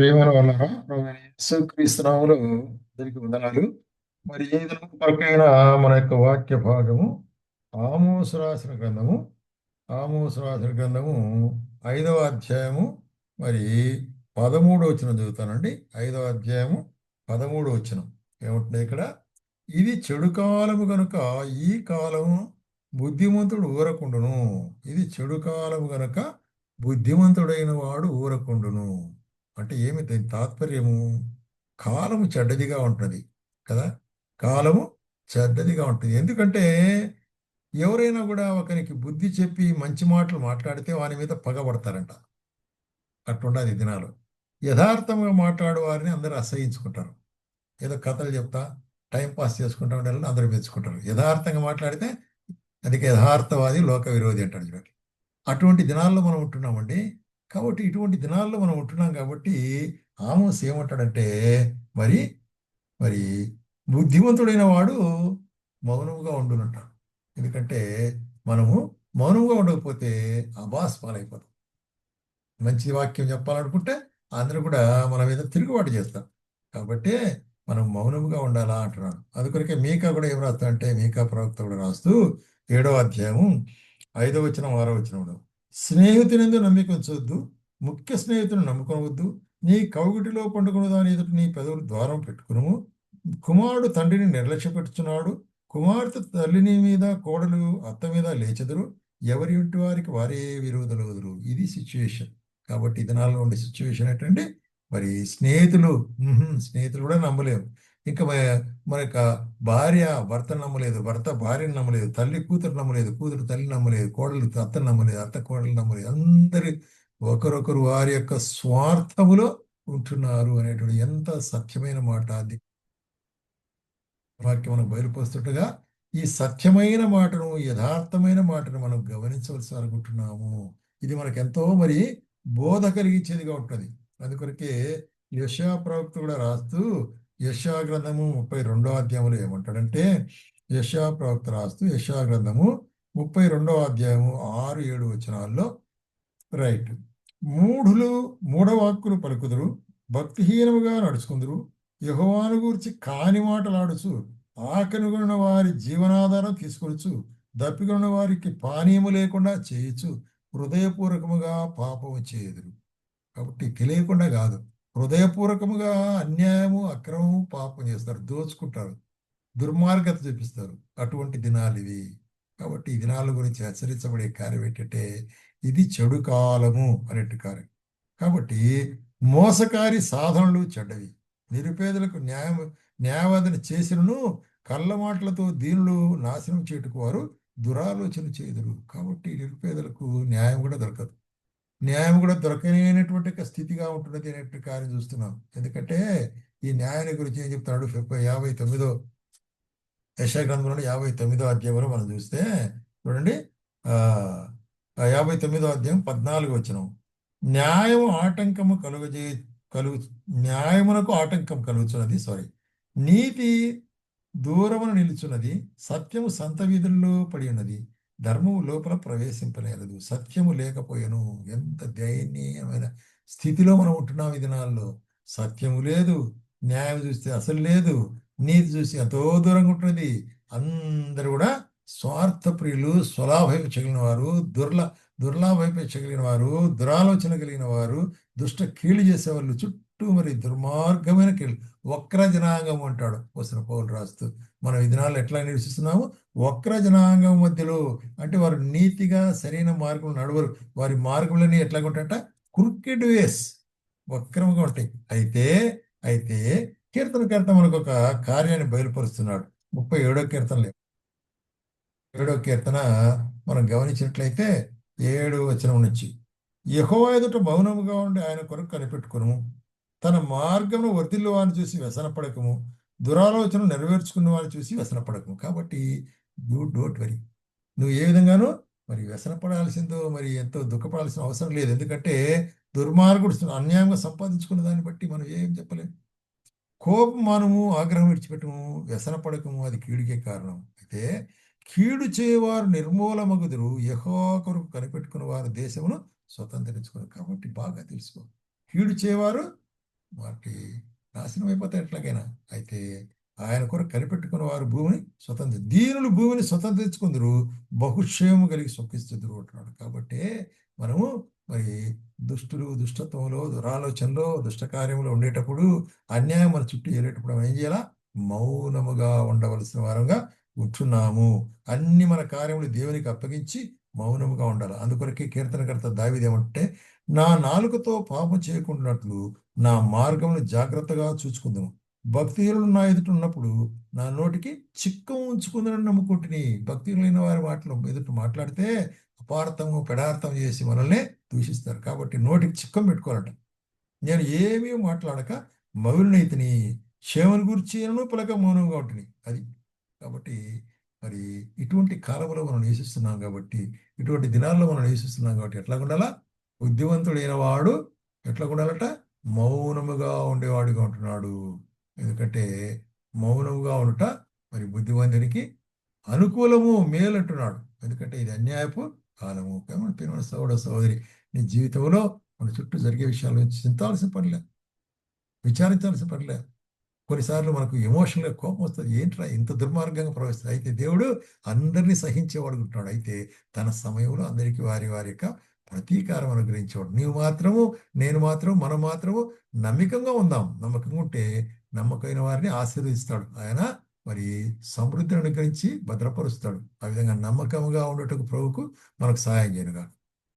ప్రియమైన వాళ్ళరా? యేసుక్రీస్తునాములు దీనికి వందనాలు. మరి ఈ దినం కొరకైన మన యొక్క వాక్య భాగము ఆమోసు రాసిన గ్రంథము ఆమోసు రాసిన గ్రంథము ఐదవ అధ్యాయము మరి పదమూడు వచ్చిన చదువుతానండి. ఐదవ అధ్యాయము పదమూడు వచ్చిన ఏముంటుంది ఇక్కడ? ఇది చెడు కాలము కనుక ఈ కాలము బుద్ధిమంతుడు ఊరకుండును. ఇది చెడు కాలము గనుక బుద్ధిమంతుడైన వాడు ఊరకుండును. అంటే ఏమి దీని తాత్పర్యము? కాలము చెడ్డదిగా ఉంటుంది కదా? కాలము చెడ్డదిగా ఉంటుంది. ఎందుకంటే ఎవరైనా కూడా ఒకరికి బుద్ధి చెప్పి మంచి మాటలు మాట్లాడితే వాని మీద పగబడతారంట అట్టుండదు దినాలు. యథార్థంగా మాట్లాడే వారిని అందరూ అసహించుకుంటారు. ఏదో కథలు చెప్తా టైం పాస్ చేసుకుంటా ఉండాలని అందరూ మెచ్చుకుంటారు. యథార్థంగా మాట్లాడితే అది యథార్థవాది లోక విరోధి అంటాడు చూడండి. అటువంటి దినాల్లో మనం ఉంటున్నామండి. కాబట్టి ఇటువంటి దినాల్లో మనం ఉంటున్నాం కాబట్టి ఆమోస్ ఏమంటాడంటే మరి మరి బుద్ధిమంతుడైన వాడు మౌనముగా ఉండునంటాడు ఎందుకంటే మనము మౌనంగా ఉండకపోతే అబాస్ పాలైపోతాం. మంచి వాక్యం చెప్పాలనుకుంటే అందరూ కూడా మన మీద తిరుగుబాటు చేస్తాం కాబట్టి మనం మౌనముగా ఉండాలా అంటున్నాడు. అందుకొరకే మీకా కూడా ఏం రాస్తా అంటే మీకా ప్రవక్త కూడా రాస్తూ ఏడో అధ్యాయము ఐదో వచ్చిన ఆరో వచ్చినప్పుడు స్నేహితునిందు నమ్మిక ఉంచవద్దు ముఖ్య స్నేహితుని నమ్ముకోవద్దు నీ కౌగిటిలో పండుకున్న దాని ఎదుటి నీ పెదవులు ద్వారం పెట్టుకును కుమారుడు తండ్రిని నిర్లక్ష్యపెట్టుచున్నాడు. కుమార్తె తల్లిని మీద కోడలు అత్త మీద లేచెదరు. ఎవరి ఇంటి వారికి వారే విరోధులు ఇది సిచ్యువేషన్ కాబట్టి ఇదనాల్లో ఉండే సిచ్యువేషన్ ఏంటంటే మరి స్నేహితులు స్నేహితులు కూడా నమ్మలేము ఇంకా మన యొక్క భార్య భర్తను నమ్మలేదు భర్త భార్యను నమ్మలేదు తల్లి కూతురు నమ్మలేదు కూతురు తల్లి నమ్మలేదు కోడలు అత్త నమ్మలేదు అత్త కోడలు నమ్మలేదు. అందరి ఒకరొకరు వారి యొక్క స్వార్థములో ఉంటున్నారు అనేటువంటి ఎంత సత్యమైన మాట అది. వాక్యం మనం బయలుపరుస్తుండగా ఈ సత్యమైన మాటను యథార్థమైన మాటను మనం గమనించవలసి అనుకుంటున్నాము. ఇది మనకు ఎంతో మరి బోధ కలిగించేదిగా ఉంటుంది. అందుకొరకే యశా ప్రవక్త కూడా రాస్తూ యశా గ్రంథము ముప్పై రెండో అధ్యాయంలో ఏమంటాడంటే యశా ప్రవక్త రాస్తూ యశా గ్రంథము ముప్పై రెండో అధ్యాయము ఆరు ఏడు వచనాల్లో రైట్. మూఢులు మూఢవాక్కులు పలుకుదురు భక్తిహీనముగా నడుచుకుందురు యహోవాను గూర్చి కాని మాటలాడుచు ఆకనుగున్న వారి జీవనాధారం తీసుకొనుచు దప్పికొన్న వారికి పానీయము లేకుండా చేయొచ్చు హృదయపూర్వకముగా పాపము చేయదురు. కాబట్టి తెలియకుండా కాదు. హృదయపూర్వకముగా అన్యాయము అక్రమము పాపం చేస్తారు దోచుకుంటారు దుర్మార్గత చూపిస్తారు. అటువంటి దినాలు ఇవి. కాబట్టి ఈ దినాల గురించి హెచ్చరించబడే కార్యం ఏంటంటే ఇది చెడు కాలము అనేటి కార్యం. కాబట్టి మోసకారి సాధనలు చెడ్డవి. నిరుపేదలకు న్యాయం న్యాయవాదన చేసినను కళ్ళ మాటలతో దీనులు నాశనం చేటుకు వారు దురాలోచన చేదురు కాబట్టి నిరుపేదలకు న్యాయం కూడా దొరకదు. న్యాయం కూడా దొరకలేనటువంటి స్థితిగా ఉంటున్నది అనేటువంటి కార్యం చూస్తున్నాం. ఎందుకంటే ఈ న్యాయాన్ని గురించి ఏం చెప్తున్నాడు? యాభై తొమ్మిదో యశాగ్రంథంలో యాభై తొమ్మిదో అధ్యాయంలో మనం చూస్తే చూడండి ఆ యాభై తొమ్మిదో అధ్యాయం పద్నాలుగు వచ్చినం న్యాయము ఆటంకము కలుగజే కలుగు న్యాయమునకు ఆటంకం కలుగుతున్నది సారీ నీతి దూరమున నిలుచున్నది సత్యము సంత వీధుల్లో పడి ఉన్నది. ధర్మము లోపల ప్రవేశింపలేదు సత్యము లేకపోయాను. ఎంత దయనీయమైన స్థితిలో మనం ఉంటున్నాం ఈ దినాల్లో. సత్యము లేదు న్యాయం చూస్తే అసలు లేదు నీతి చూసి ఎంతో దూరంగా ఉంటున్నది అందరూ కూడా స్వార్థప్రియులు స్వలాభైపు చెగిలిన వారు దుర్ల దుర్లాభేక్ష కలిగిన వారు దురాలోచన కలిగిన వారు దుష్ట కీళ్ళు చేసే వాళ్ళు చుట్టూ మరి దుర్మార్గమైన కీళ్ళు వక్ర జనాంగం అంటాడు వస్తున్న పౌలు రాస్తూ. మనం ఈ దినాల్లో ఎట్లా నివసిస్తున్నాము? వక్ర జనాంగం మధ్యలో అంటే వారు నీతిగా సరైన మార్గం నడవరు. వారి మార్గంలోని ఎట్లా ఉంటాయంట? క్రికెట్ వేస్ వక్రముగా ఉంటాయి. అయితే అయితే కీర్తన మనకు ఒక కార్యాన్ని బయలుపరుస్తున్నాడు. ముప్పై ఏడో కీర్తనలే. ఏడో కీర్తన మనం గమనించినట్లయితే ఏడు వచనం నుంచి యహో ఎదుట మౌనముగా ఉండి ఆయన కొరకు కనిపెట్టుకును తన మార్గమును వర్ధిల్లు వారిని చూసి వ్యసనపడకము. దురాలోచన నెరవేర్చుకున్న వారిని చూసి వ్యసనపడకము. కాబట్టి యూ డోంట్ వరీ. నువ్వు ఏ విధంగానూ మరి వ్యసనపడాల్సిందో మరి ఎంతో దుఃఖపడాల్సిన అవసరం లేదు. ఎందుకంటే దుర్మార్గుడు అన్యాయంగా సంపాదించుకున్న దాన్ని బట్టి మనం ఏం చెప్పలేము కోపం మనము ఆగ్రహం విడిచిపెట్టము వ్యసనపడకము అది కీడుకే కారణం. అయితే కీడు చేయవారు నిర్మూలమగుదురు. యహో కొరకు కనిపెట్టుకున్న వారు దేశమును స్వతంత్రించుకున్నారు కాబట్టి బాగా తెలుసుకో. కీడు చేయవారు వాటి నాశనం అయిపోతాయి ఎట్లాగైనా. అయితే ఆయన కొరకు కనిపెట్టుకున్న వారు భూమిని స్వతంత్ర దీనులు భూమిని స్వతంత్రించుకుందరు. బహుక్షేమం కలిగి సొక్కిస్తుందరు అంటున్నాడు. కాబట్టి మనము మరి దుష్టులు దుష్టత్వంలో దురాలోచనలో దుష్టకార్యంలో ఉండేటప్పుడు అన్యాయం మన చుట్టూ వెళ్ళేటప్పుడు మనం ఏం చేయాలా? మౌనముగా ఉండవలసిన వారంగా ఉంటున్నాము అన్ని మన కార్యములు దేవునికి అప్పగించి మౌనముగా ఉండాలి. అందుకొరకే కీర్తనకర్త దావిదేమంటే నా నాలుకతో పాపం చేయకుండాట్లు నా మార్గమును జాగ్రత్తగా చూసుకుందాము భక్తిహీనులు నా ఎదుట ఉన్నప్పుడు నా నోటికి చిక్కం ఉంచుకుందని నమ్ముకుంటుని భక్తిహీనులైన వారి మాటలు ఎదుట మాట్లాడితే అపార్థము పెడార్థం చేసి మనల్ని దూషిస్తారు. కాబట్టి నోటికి చిక్కం పెట్టుకోవాలట. నేను ఏమీ మాట్లాడక మౌనైతిని క్షేమను గురించి పలక మౌనంగా ఉంటుంది అది. కాబట్టి మరి ఇటువంటి కాలంలో మనం నివసిస్తున్నాం కాబట్టి ఇటువంటి దినాల్లో మనం నివసిస్తున్నాం కాబట్టి ఎట్లా ఉండాలా బుద్ధివంతుడైన వాడు ఎట్లా ఉండాలట? మౌనముగా ఉండేవాడుగా ఉంటున్నాడు. ఎందుకంటే మౌనముగా ఉండట మరి బుద్ధివంతునికి అనుకూలము మేలు అంటున్నాడు ఎందుకంటే ఇది అన్యాయపు కాలము. మన పిల్లల సోదర సోదరి నీ జీవితంలో మన చుట్టూ జరిగే విషయాల గురించి చింతాల్సిన పనిలే. విచారించాల్సిన పనిలే. కొన్నిసార్లు మనకు ఎమోషనల్గా కోపం వస్తుంది. ఏంట్రా ఇంత దుర్మార్గంగా ప్రవేశిస్తుంది అయితే దేవుడు అందరినీ సహించేవాడుకుంటున్నాడు అయితే తన సమయంలో అందరికీ వారి వారి యొక్క ప్రతీకారం అనుగ్రహించేవాడు. నీవు మాత్రము నేను మాత్రం మనం మాత్రము నమ్మకంగా ఉందాం. నమ్మకంగా ఉంటే నమ్మకమైన వారిని ఆశీర్వదిస్తాడు. ఆయన మరి సమృద్ధిని అనుగ్రహించి భద్రపరుస్తాడు. ఆ విధంగా నమ్మకంగా ఉండేటకు ప్రభుకు మనకు సహాయం చేయనుగా